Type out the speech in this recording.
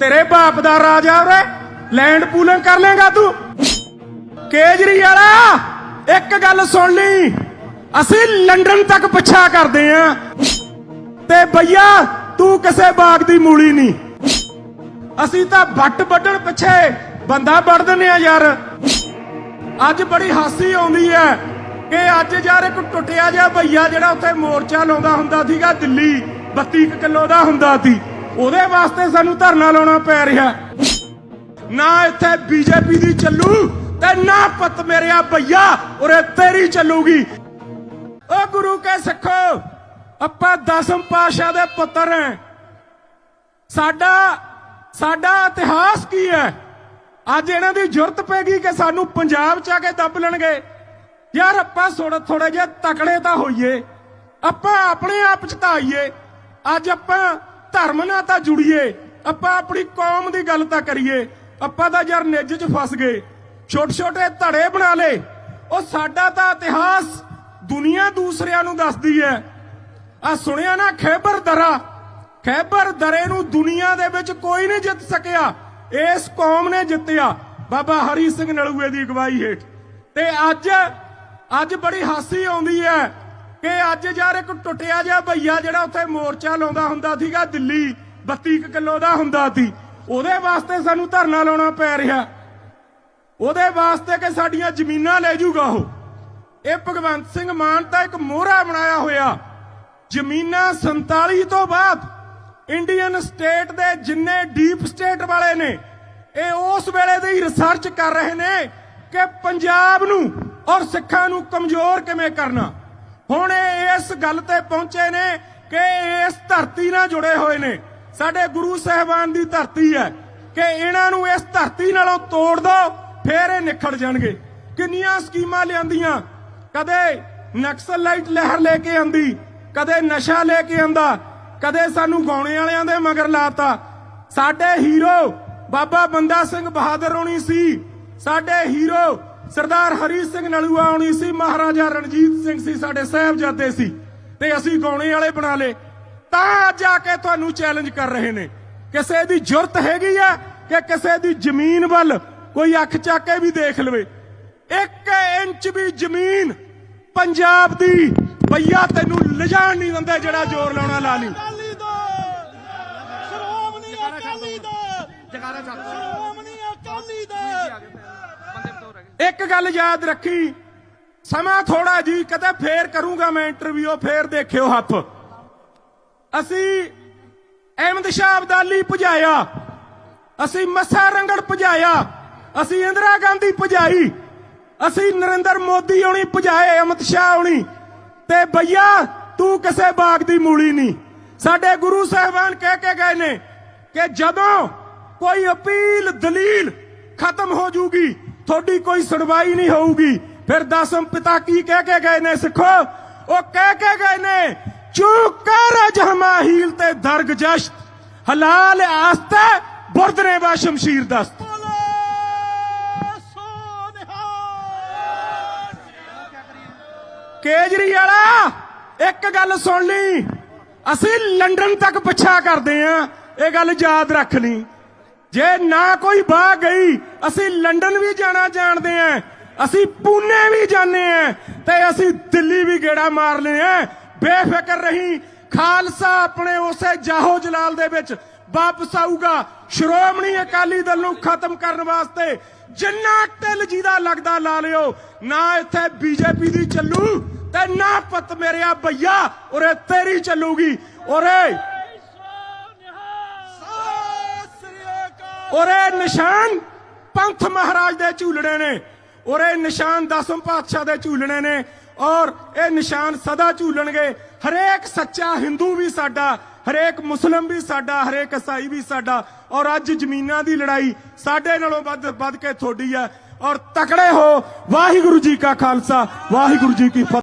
ਤੇਰੇ ਬਾਪ ਦਾ ਰਾਜ ਆ ਉਰੇ। ਲੈਂਡ ਪੂਲਿੰਗ ਕਰ ਲੇਗਾ ਤੂੰ। ਕੇਜਰੀਵਾਲਾ, ਇੱਕ ਗੱਲ ਸੁਣ ਲਈ। ਅਸੀਂ ਲੰਡਨ ਤੱਕ ਪਿੱਛਾ ਕਰਦੇ ਆਂ। ਤੇ ਭਈਆ, ਤੂੰ ਕਿਸੇ ਬਾਗ ਦੀ ਮੂਲੀ ਨਹੀਂ। ਅਸੀਂ ਤਾਂ ਵੱਟ ਵੱਢਣ ਪਿੱਛੇ ਬੰਦਾ ਵੱਢ ਦਿੰਦੇ ਆ ਯਾਰ। ਅੱਜ ਬੜੀ ਹਾਸੀ ਆਉਂਦੀ ਹੈ ਕਿ ਅੱਜ ਯਾਰ ਇੱਕ ਟੁੱਟਿਆ ਜਿਹਾ ਭਈਆ ਜਿਹੜਾ ਉੱਥੇ ਮੋਰਚਾ ਲਾਉਂਦਾ ਹੁੰਦਾ ਸੀਗਾ ਦਿੱਲੀ 32 ਕੁ ਕਿਲੋ ਦਾ ਹੁੰਦਾ ਸੀ। ਉਹਦੇ ਵਾਸਤੇ ਸਾਨੂੰ ਧਰਨਾ ਲਾਉਣਾ ਪੈ ਰਿਹਾ। ਨਾ ਇੱਥੇ ਬੀਜੇਪੀ ਦੀ ਚੱਲੂ ਤੇ ਨਾ ਪਤ ਮੇਰਿਆ ਭਈਆ ਉਰੇ ਤੇਰੀ ਚੱਲੂਗੀ। ਓ ਗੁਰੂ ਕੇ ਸਿੱਖੋ, ਆਪਾਂ ਦਸਮ ਪਾਸ਼ਾ ਦੇ ਪੁੱਤਰ ਹਾਂ। ਸਾਡਾ ਸਾਡਾ ਇਤਿਹਾਸ ਕੀ ਹੈ? ਅੱਜ ਇਹਨਾਂ ਦੀ ਜ਼ਰੂਰਤ ਪੈ ਗਈ ਕਿ ਸਾਨੂੰ ਪੰਜਾਬ ਚ ਆ ਕੇ ਦੱਬ ਲੈਣਗੇ। ਯਾਰ ਆਪਾਂ ਥੋੜਾ ਥੋੜੇ ਜਿਹਾ ਤਕੜੇ ਤਾਂ ਹੋਈਏ। ਆਪਾਂ ਆਪਣੇ ਆਪ ਚ ਤਾਂ ਆਈਏ। ਅੱਜ ਆਪਾਂ ਧਰਮ ਨਾਲ ਤਾਂ ਜੁੜੀਏ। ਆਪਾਂ ਆਪਣੀ ਕੌਮ ਦੀ ਗੱਲ ਤਾਂ ਕਰੀਏ। ਆਪਾਂ ਤਾਂ ਯਾਰ ਨਿੱਜ ਚ ਫਸ ਗਏ। ਛੋਟੇ ਛੋਟੇ ਧੜੇ ਬਣਾ ਲੇ ਉਹ ਸਾਡਾ ਤਾਂ ਇਤਿਹਾਸ ਦੁਨੀਆ ਦੂਸਰਿਆਂ ਨੂੰ ਦੱਸਦੀ ਹੈ। ਆ ਸੁਣਿਆ ਨਾ, ਖੈਬਰ ਦਰਾ। ਖੈਬਰ ਦਰੇ ਨੂੰ ਦੁਨੀਆ ਦੇ ਵਿੱਚ ਕੋਈ ਨਹੀਂ ਜਿੱਤ ਸਕਿਆ। ਇਸ ਕੌਮ ਨੇ ਜਿੱਤਿਆ। ਬਾਬਾ ਹਰੀ ਸਿੰਘ ਨਲੂਏ ਦੀ ਅਗਵਾਈ ਹੇਠ। ਤੇ ਅੱਜ ਅੱਜ ਬੜੀ ਹਾਸੀ ਆਉਂਦੀ ਹੈ। ਕਿ ਅੱਜ ਯਾਰ ਇੱਕ ਟੁੱਟਿਆ ਜਿਹਾ ਭਈਆ ਜਿਹੜਾ ਉੱਥੇ ਮੋਰਚਾ ਲਾਉਂਦਾ ਹੁੰਦਾ ਸੀਗਾ ਦਿੱਲੀ 32 ਕਿਲੋ ਦਾ ਹੁੰਦਾ ਸੀ। ਉਹਦੇ ਵਾਸਤੇ ਸਾਨੂੰ ਧਰਨਾ ਲਾਉਣਾ ਪੈ ਰਿਹਾ। ਉਹਦੇ ਵਾਸਤੇ ਕਿ ਸਾਡੀਆਂ ਜ਼ਮੀਨਾਂ ਲੈ ਜਾਊਗਾ ਉਹ। ਇਹ ਭਗਵੰਤ ਸਿੰਘ ਮਾਨ ਤਾਂ ਇੱਕ ਮੋਹਰਾ ਬਣਾਇਆ ਹੋਇਆ। ਜ਼ਮੀਨਾਂ 47 ਤੋਂ ਬਾਅਦ ਇੰਡੀਅਨ ਸਟੇਟ ਦੇ ਜਿੰਨੇ ਡੀਪ ਸਟੇਟ ਵਾਲੇ ਨੇ, ਇਹ ਉਸ ਵੇਲੇ ਦੀ ਰਿਸਰਚ ਕਰ ਰਹੇ ਨੇ ਕਿ ਪੰਜਾਬ ਨੂੰ ਔਰ ਸਿੱਖਾਂ ਨੂੰ ਕਮਜ਼ੋਰ ਕਿਵੇਂ ਕਰਨਾ। ਹੁਣ ਇਸ ਗੱਲ ਤੇ ਪਹੁੰਚੇ ਨੇ ਕਿ ਇਸ ਧਰਤੀ ਨਾਲ ਜੁੜੇ ਹੋਏ ਨੇ। ਸਾਡੇ ਗੁਰੂ ਸਾਹਿਬਾਨ ਦੀ ਧਰਤੀ ਹੈ ਕਿ ਇਹਨਾਂ ਨੂੰ ਇਸ ਧਰਤੀ ਨਾਲੋਂ ਤੋੜ ਦੋ, ਫੇਰ ਇਹ ਨਿਖੜ ਜਾਣਗੇ। ਕਿੰਨੀਆਂ ਸਕੀਮਾਂ ਲਿਆਂਦੀਆਂ। ਕਦੇ ਨਕਸਲਾਈਟ ਲਹਿਰ ਲੈ ਕੇ ਆਂਦੀ, ਕਦੇ ਨਸ਼ਾ ਲੈ ਕੇ ਆਂਦਾ, ਕਦੇ ਸਾਨੂੰ ਗਾਉਣੇ ਵਾਲਿਆਂ ਦੇ ਮਗਰ ਲਾਤਾ। ਸਾਡੇ ਹੀਰੋ ਬਾਬਾ ਬੰਦਾ ਸਿੰਘ ਬਹਾਦਰ ਹੋਣੀ ਸੀ। ਸਾਡੇ ਹੀਰੋ ਸਰਦਾਰ ਹਰੀ ਸਿੰਘ ਨਲੂਆ ਹੋਣੀ ਸੀ ਮਹਾਰਾਜਾ ਰਣਜੀਤ ਸਿੰਘ ਸੀ ਸਾਡੇ ਸਾਹਿਬਜ਼ਾਦੇ ਸੀ। ਤੇ ਅਸੀਂ ਗਾਉਣੇ ਵਾਲੇ ਬਣਾ ਲੇ ਤਾਂ ਆ ਕੇ ਤੁਹਾਨੂੰ ਚੈਲੰਜ ਕਰ ਰਹੇ ਨੇ। ਕਿਸੇ ਦੀ ਜੁਰਤ ਹੈਗੀ ਆ ਕਿ ਕਿਸੇ ਦੀ ਜ਼ਮੀਨ ਵੱਲ ਕੋਈ ਅੱਖ ਚੱਕ ਕੇ ਵੀ ਦੇਖ ਲਵੇ। ਇੱਕ ਇੰਚ ਵੀ ਜ਼ਮੀਨ ਪੰਜਾਬ ਦੀ ਭਈਆ ਤੈਨੂੰ ਲਿਜਾਣ ਨਹੀਂ ਦਿੰਦੇ ਜਿਹੜਾ ਜ਼ੋਰ ਲਾਉਣਾ ਲਾ ਲਈ। ਅਕਾਲੀ ਦਲ! ਸ਼੍ਰੋਮਣੀ ਅਕਾਲੀ ਦਲ! ਜਗਾਰਾ ਚੱਲ ਇੱਕ ਗੱਲ ਯਾਦ ਰੱਖੀ, ਸਮਾਂ ਥੋੜਾ ਜੀ, ਕਦੇ ਫੇਰ ਕਰੂੰਗਾ ਮੈਂ ਇੰਟਰਵਿਊ ਫੇਰ ਦੇਖਿਓ ਹੱਥ। ਅਸੀਂ ਅਹਿਮਦ ਸ਼ਾਹ ਅਬਦਾਲੀ ਭਜਾਇਆ, ਅਸੀਂ ਮੱਸਾ ਰੰਗੜ ਭਜਾਇਆ, ਅਸੀਂ ਇੰਦਰਾ ਗਾਂਧੀ ਭਜਾਈ, ਅਸੀਂ ਨਰਿੰਦਰ ਮੋਦੀ ਹੋਣੀ ਭਜਾਏ ਅਮਿਤ ਸ਼ਾਹ ਹੋਣੀ। ਤੇ ਭਈਆ, ਤੂੰ ਕਿਸੇ ਬਾਗ ਦੀ ਮੂਲੀ ਨਹੀਂ। ਸਾਡੇ ਗੁਰੂ ਸਾਹਿਬਾਨ ਕਹਿ ਕੇ ਗਏ ਨੇ ਕਿ ਜਦੋਂ ਕੋਈ ਅਪੀਲ, ਦਲੀਲ ਖਤਮ ਹੋ ਜੂਗੀ ਤੁਹਾਡੀ ਕੋਈ ਸੁਣਵਾਈ ਨਹੀਂ ਹੋਊਗੀ। ਫਿਰ ਦਸਮ ਪਿਤਾ ਕੀ ਕਹਿ ਕੇ ਗਏ ਨੇ ਸਿੱਖੋ? ਉਹ ਕਹਿ ਕੇ ਗਏ ਨੇ ਚੂਕ ਕਰ ਜਹਮਾਹੀਲ ਤੇ ਦਰਗ ਜਸ਼ਤ। ਹਲਾਲ ਆਸਤੇ ਬੁਰਦਨੇ ਬਾ ਸ਼ਮਸ਼ੀਰ ਦਸਤ। ਨਿਹਾਲ ਕੇਜਰੀਵਾਲਾ ਇੱਕ ਗੱਲ ਸੁਣ ਲਈ। ਅਸੀਂ ਲੰਡਨ ਤੱਕ ਪਿੱਛਾ ਕਰਦੇ ਆਂ। ਇਹ ਗੱਲ ਯਾਦ ਰੱਖ ਲਈ। ਜੇ ਨਾ ਕੋਈ ਬਾਹ ਗਈ, ਅਸੀਂ ਲੰਡਨ ਵੀ ਜਾਣਾ ਜਾਣਦੇ ਆਂ, ਅਸੀਂ ਪੂਨੇ ਵੀ ਜਾਂਦੇ ਆਂ, ਤੇ ਅਸੀਂ ਦਿੱਲੀ ਵੀ ਗੇੜਾ ਮਾਰਨੇ ਆਂ। ਬੇਫਿਕਰ ਰਹੀ, ਖਾਲਸਾ ਆਪਣੇ ਉਸੇ ਜਾਹੋ ਜਲਾਲ ਦੇ ਵਿੱਚ ਵਾਪਸ ਆਊਗਾ। ਸ਼੍ਰੋਮਣੀ ਅਕਾਲੀ ਦਲ ਨੂੰ ਖਤਮ ਕਰਨ ਵਾਸਤੇ ਜਿੰਨਾ ਟਿਲ ਜਿਹਦਾ ਲੱਗਦਾ ਲਾ ਲਿਓ। ਨਾ ਇੱਥੇ ਬੀਜੇਪੀ ਦੀ ਚੱਲੂ, ਤੇ ਨਾ ਪਤ ਮੇਰਿਆ ਭਈਆ ਉਰੇ ਤੇਰੀ ਚੱਲੂਗੀ। ਉਰੇ ਅਕਾਲ ਉਰੇ ਨਿਸ਼ਾਨ ਪੰਥ ਮਹਾਰਾਜ ਦੇ ਝੂਲਣੇ ਨੇ। ਉਰੇ ਨਿਸ਼ਾਨ ਦਸਮ ਪਾਤਸ਼ਾਹ ਦੇ ਝੂਲਣੇ ਨੇ। ਔਰ ਇਹ ਨਿਸ਼ਾਨ ਸਦਾ ਝੂਲਣਗੇ। ਹਰੇਕ ਸੱਚਾ ਹਿੰਦੂ ਵੀ ਸਾਡਾ, ਹਰੇਕ ਮੁਸਲਮ ਵੀ ਸਾਡਾ, ਹਰੇਕ ਈਸਾਈ ਵੀ ਸਾਡਾ। ਔਰ ਅੱਜ ਜ਼ਮੀਨਾਂ ਦੀ ਲੜਾਈ ਸਾਡੇ ਨਾਲੋਂ ਵੱਧ ਵੱਧ ਕੇ ਤੁਹਾਡੀ ਹੈ ਔਰ ਤਕੜੇ ਹੋ ਵਾਹਿਗੁਰੂ ਜੀ ਕਾ ਖਾਲਸਾ, ਵਾਹਿਗੁਰੂ ਜੀ ਕੀ ਫਤਿਹ।